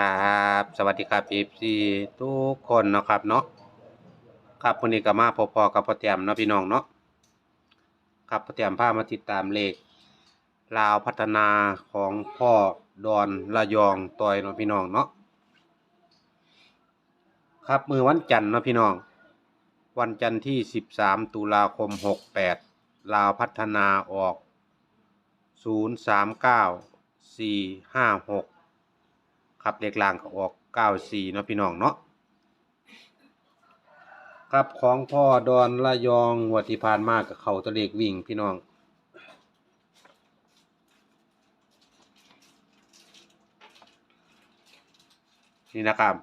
ครับ สวัสดีครับ FC ทุกคนนะครับเนาะครับวันนี้ก็มาพบพอกับพ่อแต้มเนาะพี่น้องเนาะครับพ่อแต้มพามาติดตามเลขลาวพัฒนาของพ่อดอนระยองตอยเนาะพี่น้องเนาะครับมือวันจันทร์เนาะพี่น้อง วันจันทร์ที่ 13 ตุลาคม 68 ลาวพัฒนาออก 039 456 ครับเลขล่างก็ออก94เนาะพี่น้องเนาะครับของพ่อดอนระยองวดที่ผ่านมากกับเขาตัวเลขวิ่งพี่น้องนี่นะครับ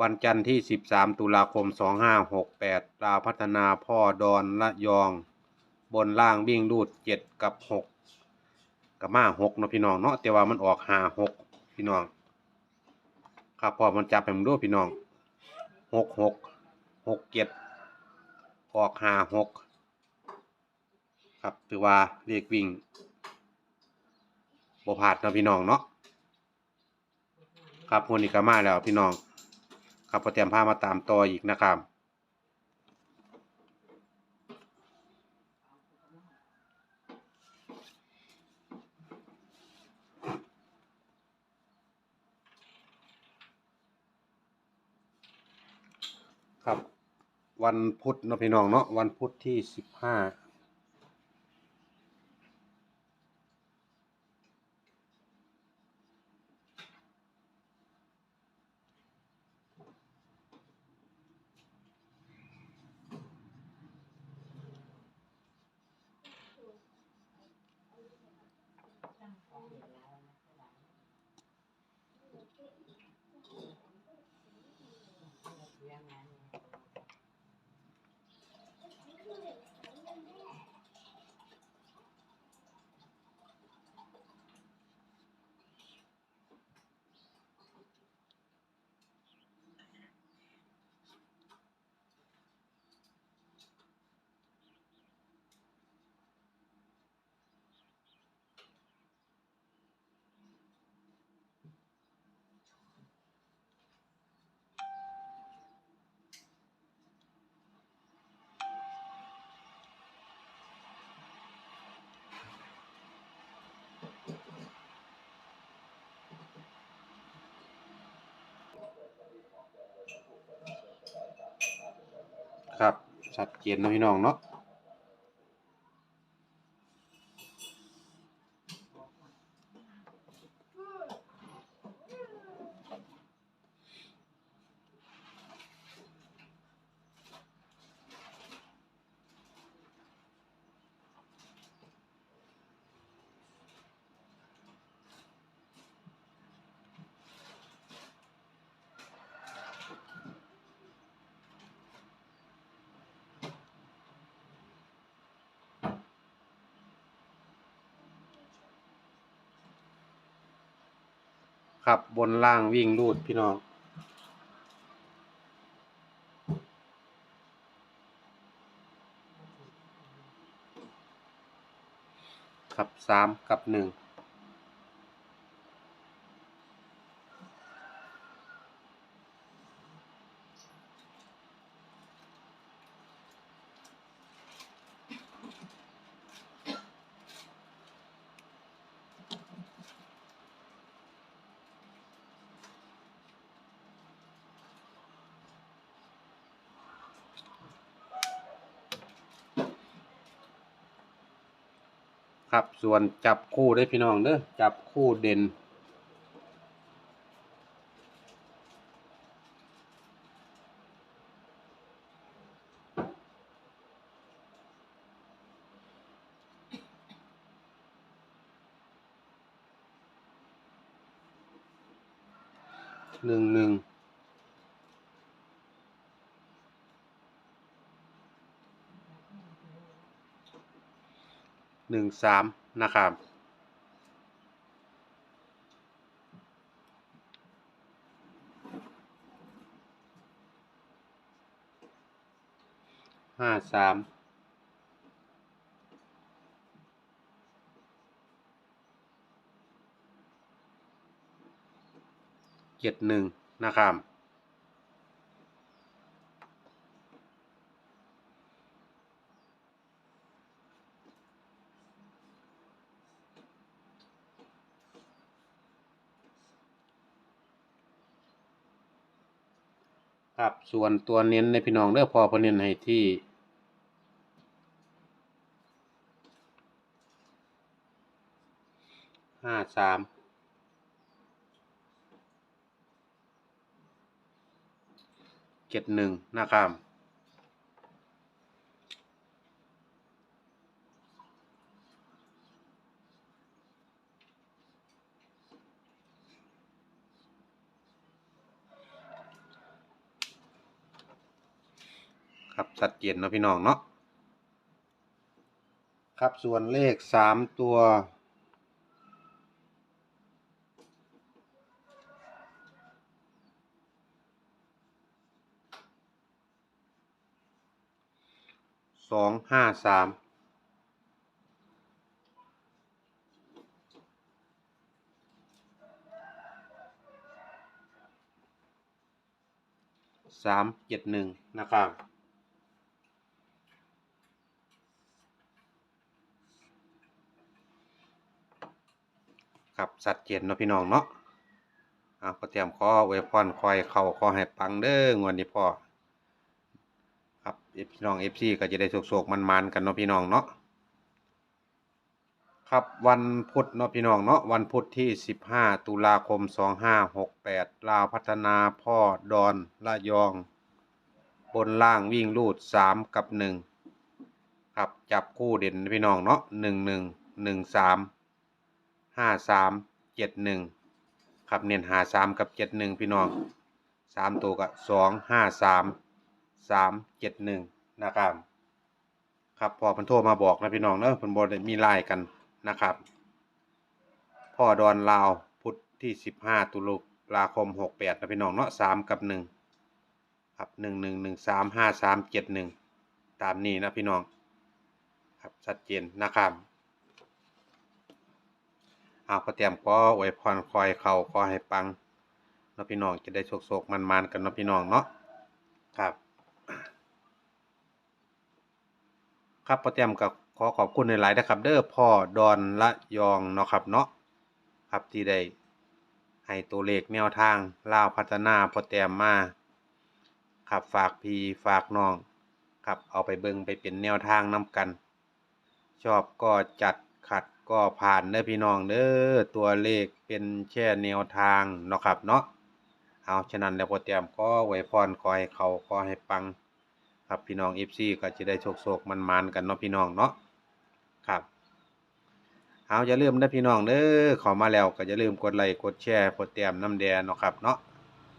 วันจันทร์ที่ 13 ตุลาคม 2568ลาวพัฒนาพ่อดอนระยอง บนล่างวิ่งรูด 7 กับ 6 กับมา6เนาะพี่น้องเนาะแต่ว่ามันออก 5 6 พี่น้อง ครับพอมันจับให้มันดูพี่น้องหกหกหกเจ็ดออกห้าหกครับถือว่าเรียกวิ่งบ่พลาดเนาะพี่น้องเนาะครับคนอีก็มาแล้วพี่น้อง ครับพอเตรียมผ้ามาตามต่ออีกนะครับ วันพุธเนาะพี่น้องเนาะวันพุธที่สิบห้า ครับ ชัดเจนเนาะพี่น้องเนาะ ครับบนล่างวิ่งรูดพี่น้อง ครับสามกับหนึ่ง ครับ ส่วนจับคู่ได้พี่น้องเด้อจับคู่เด่น หนึ่งหนึ่ง หนึ่งสามนะครับห้าสามเจ็ดหนึ่งนะครับ ครับส่วนตัวเน้นในพี่น้องเลือกพอพนเน้นให้ที่ห้าสามเจ็ดหนึ่งนะครับ ครับชัดเจนนะพี่น้องเนาะครับส่วนเลขสามตัวสองห้าสามสามเจ็ดหนึ่งนะครับ ครับ สัดเจนเนาะพี่น้องเนาะอ่าก็เตรียมขอไว้พรคอยเข้าขอให้ปังเด้องวดนี้พ่อครับพี่น้องเอฟซีก็จะได้โศกๆมันๆกันเนาะพี่น้องเนาะครับวันพุธเนาะพี่น้องเนาะวันพุธที่ 15 ตุลาคม 2568 ลาวพัฒนาพ่อดอนละยอง บนล่างวิ่งรูด 3 กับ 1 ครับจับคู่เด่นพี่น้องเนาะ 11 13 53 71ครับเน้น53กับ71พี่น้อง3ตัวก็2 5 3สามสามเจ็ดหนึ่งนะครับครับพอเพิ่นโทรมาบอกนะพี่น้องเนอะเพิ่นบ่ได้มีไลน์กันนะครับ พ่อดอนลาวพุทธที่สิบห้าตุลาคมหกแปดนะพี่น้องเนาะสามกับหนึ่งครับหนึ่งหนึ่งหนึ่งสามห้าสามเจ็ดหนึ่งตามนี้นะพี่น้อง ครับชัดเจนนะครับ อาก็เตรียมก็ไว้พรคอยเข่าขอให้ปังเนาะพี่น้องจะได้โศกๆมันๆกันเนาะพี่น้องเนาะครับ ครับพ่อเตรียมกับขอขอบคุณในหลายๆนะครับ เด้อพ่อดอนละยองเนาะครับเนาะครับที่ได้ให้ตัวเลขแนวทางล่าวพัฒนาพ่อเตรียมมาครับฝากพี่ฝากน้องครับเอาไปเบิงไปเป็นแนวทางนํกัน ชอบก็จัดขัดก็ผ่านเด้อพี่น้องเด้อตัวเลขเป็นแค่แนวทางเนาะครับเนาะเอาฉะนั้นแล้วพ่อเตรียมก็ไว้พรขอให้เขาขอให้ปัง ครับพี่น้องเอฟซีก็จะได้โชคโชคมันมันกันเนาะพี่น้องเนาะครับเอาอย่าลืมนะพี่น้องเด้อขอมาแล้วก็อย่าลืมกดไลค์กดแชร์พอแต้มน้ำแดงเนาะครับเนาะ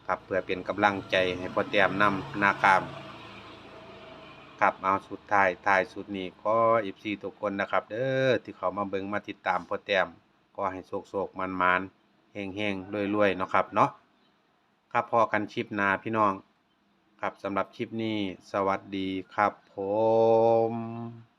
ครับเพื่อเป็นกำลังใจให้พอแต้มนำนาคาม ครับเอาสุดท้ายท้ายสุดนี้ก็เอฟซีทุกคนนะครับเด้อที่เขามาเบิ่งมาติดตามพอแต้มก็ให้โชคโชคมันมันเฮงเฮงรวยรวยๆเนาะครับเนาะครับพอกันชิปนาพี่น้อง ครับสำหรับคลิปนี้ สวัสดีครับผม